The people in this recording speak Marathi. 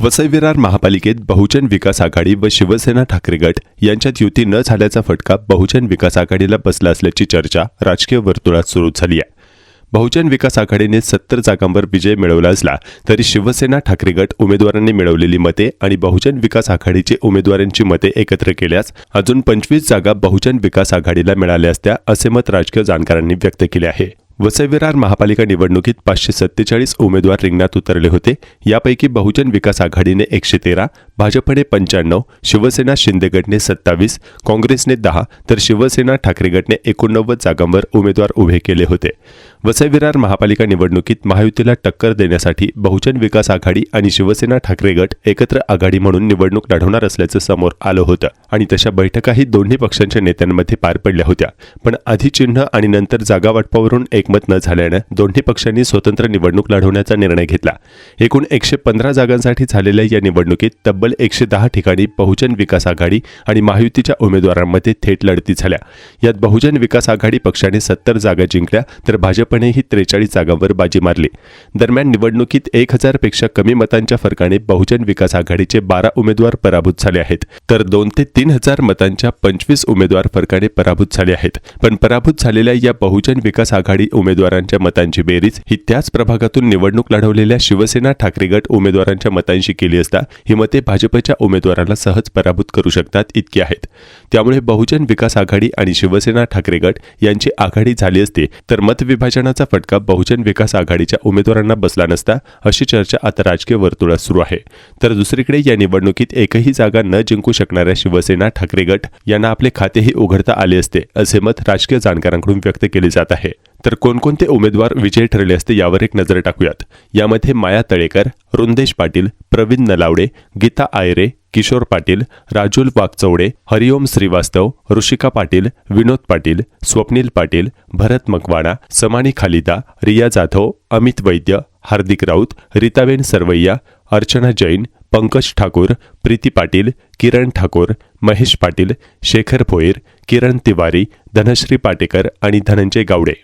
वसई विरार महापालिकेत बहुजन विकास आघाडी व शिवसेना ठाकरे गट यांच्यात युती न झाल्याचा फटका बहुजन विकास आघाडीला बसला असल्याची चर्चा राजकीय वर्तुळात सुरू झाली आहे. बहुजन विकास आघाडीने सत्तर जागांवर विजय मिळवला असला तरी शिवसेना ठाकरे गट उमेदवारांनी मिळवलेली मते आणि बहुजन विकास आघाडीचे उमेदवारांची मते एकत्र केल्यास अजून पंचवीस जागा बहुजन विकास आघाडीला मिळाल्या असत्या असे मत राजकीय जाणकारांनी व्यक्त केले आहे. वसईविरार महापालिका निवडणुकीत पाचशे सत्तेचाळीस उमेदवार रिंगणात उतरले होते. यापैकी बहुजन विकास आघाडीने एकशे तेरा भाजपने पंच्याण्णव शिवसेना शिंदे गटने सत्तावीस काँग्रेसने दहा तर शिवसेना ठाकरे गटने एकोणनव्वद जागांवर उमेदवार उभे केले होते. वसईविरार महापालिका निवडणुकीत महायुतीला टक्कर देण्यासाठी बहुजन विकास आघाडी आणि शिवसेना ठाकरे गट एकत्र आघाडी म्हणून निवडणूक लढवणार असल्याचं समोर आलं होतं. आणि तशा बैठकाही दोन्ही पक्षांच्या नेत्यांमध्ये पार पडल्या होत्या. पण आधी चिन्ह आणि नंतर जागा वाटपावरून एकमत न झाल्यानं दोन्ही पक्षांनी स्वतंत्र निवडणूक लढवण्याचा निर्णय घेतला. एकूण एकशे पंधरा जागांसाठी झालेल्या या निवडणुकीत तब्बल एकशे दहा ठिकाणी बहुजन विकास आघाडी आणि महायुतीच्या उमेदवारांमध्ये थेट लढती झाल्या. यात बहुजन विकास आघाडी पक्षाने सत्तर जागा जिंकल्या तर भाजप भाजपनेही त्रेचाळीस जागांवर बाजी मारली. दरम्यान निवडणुकीत एक हजारपेक्षा कमी मतांच्या फरकाने बहुजन विकास आघाडीचे बारा उमेदवार पराभूत झाले आहेत. तर दोन ते तीन हजार मतांच्या पंचवीस उमेदवार फरकाने पराभूत झाले आहेत. पण पराभूत झालेल्या या बहुजन विकास आघाडी उमेदवारांच्या मतांची बेरीज ही त्याच प्रभागातून निवडणूक लढवलेल्या शिवसेना ठाकरे गट उमेदवारांच्या मतांशी केली असता ही मते भाजपच्या उमेदवाराला सहज पराभूत करू शकतात इतकी आहेत. त्यामुळे बहुजन विकास आघाडी आणि शिवसेना ठाकरे गट यांची आघाडी झाली असती तर मतविभाजन आरक्षणाचा फटका बहुजन विकास आघाडीच्या उमेदवारांना बसला नसता अशी चर्चा आता राजकीय वर्तुळात सुरू आहे. तर दुसरीकडे या निवडणुकीत एकही जागा न जिंकू शकणाऱ्या शिवसेना ठाकरे गट यांना आपले खातेही उघडता आले असते असे मत राजकीय जाणकारांकडून व्यक्त केले जात आहे. तर कोणकोणते उमेदवार विजयी ठरले असते यावर एक नजर टाकूयात. यामध्ये माया तळेकर रुंदेश पाटील प्रवीण नलावडे गीता आयरे किशोर पाटील राजुल वागचौडे हरिओम श्रीवास्तव ऋषिका पाटील विनोद पाटील स्वप्नील पाटील भरत मकवाणा समानी खालिदा रिया जाधव अमित वैद्य हार्दिक राऊत रीताबेन सरवैया अर्चना जैन पंकज ठाकूर प्रीती पाटील किरण ठाकूर महेश पाटील शेखर भोईर किरण तिवारी धनश्री पाटेकर आणि धनंजय गावडे.